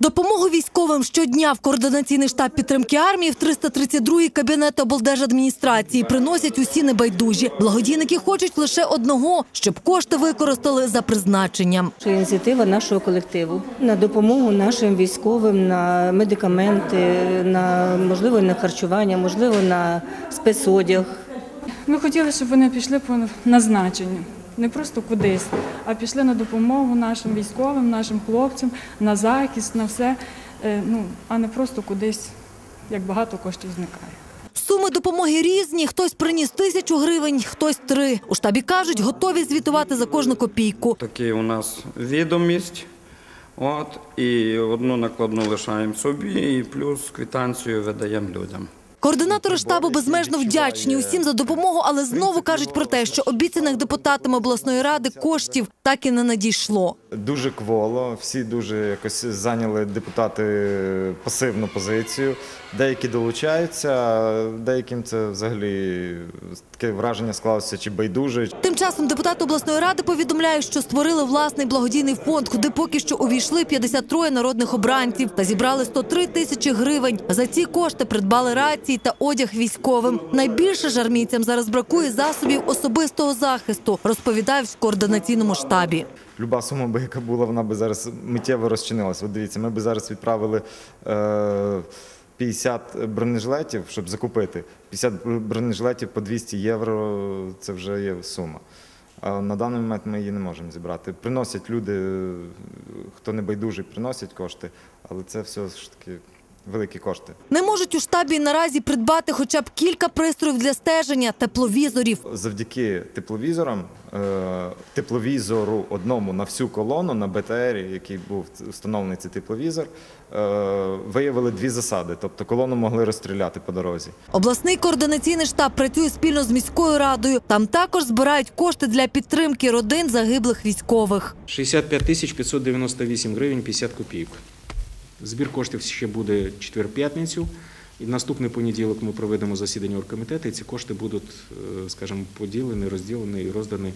Допомогу військовим щодня в координаційний штаб підтримки армії в 332-й кабінет облдержадміністрації приносять усі небайдужі. Благодійники хочуть лише одного, щоб кошти використали за призначенням. Це ініціатива нашого колективу на допомогу нашим військовим, на медикаменти, на можливо на харчування, можливо на спецодяг. Ми хотіли, щоб вони пішли по назначенню, не просто кудись, а пішли на допомогу нашим військовим, нашим хлопцям, на захист, на все, е, ну, а не просто кудись, як багато коштів зникає. Суми допомоги різні. Хтось приніс тисячу гривень, хтось три. У штабі кажуть, готові звітувати за кожну копійку. Такі у нас відомість. От, і одну накладну лишаємо собі, і плюс квитанцію видаємо людям. Координатори штабу безмежно вдячні усім за допомогу, але знову кажуть про те, що обіцяних депутатами обласної ради коштів так і не надійшло. Дуже кволо, всі дуже якось зайняли депутати пасивну позицію. Деякі долучаються, деяким це взагалі таке враження склалося чи байдуже. Тим часом депутати обласної ради повідомляють, що створили власний благодійний фонд, куди поки що увійшли 53 народних обранців та зібрали 103 тисячі гривень. За ці кошти придбали рації та одяг військовим. Найбільше ж армійцям зараз бракує засобів особистого захисту, розповідають в координаційному штабі. Люба сума би яка була, вона би зараз миттєво розчинилася. От дивіться, ми би зараз відправили е, 50 бронежилетів, щоб закупити. 50 бронежилетів по 200 євро це вже є сума. А на даний момент ми її не можемо зібрати. Приносять люди, хто не байдужий, приносять кошти, але це все ж таки великі кошти. Не можуть у штабі наразі придбати хоча б кілька пристроїв для стеження, тепловізорів. Завдяки тепловізорам, е, тепловізору одному на всю колону на БТР, який був встановлений цей тепловізор, е, виявили дві засади. Тобто колону могли розстріляти по дорозі. Обласний координаційний штаб працює спільно з міською радою. Там також збирають кошти для підтримки родин загиблих військових. 65 тисяч 598 гривень 50 копійок. Збір коштів ще буде четвер-п'ятницю. І наступний понеділок ми проведемо засідання оргкомітету, і ці кошти будуть, е, скажімо, поділені, розділені і роздані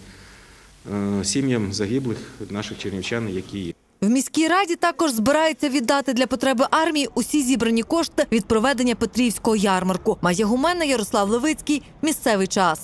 е, сім'ям загиблих наших чернівчан, які є. В міській раді також збираються віддати для потреби армії усі зібрані кошти від проведення Петрівського ярмарку. Майя Гумена, Ярослав Левицький. Місцевий час.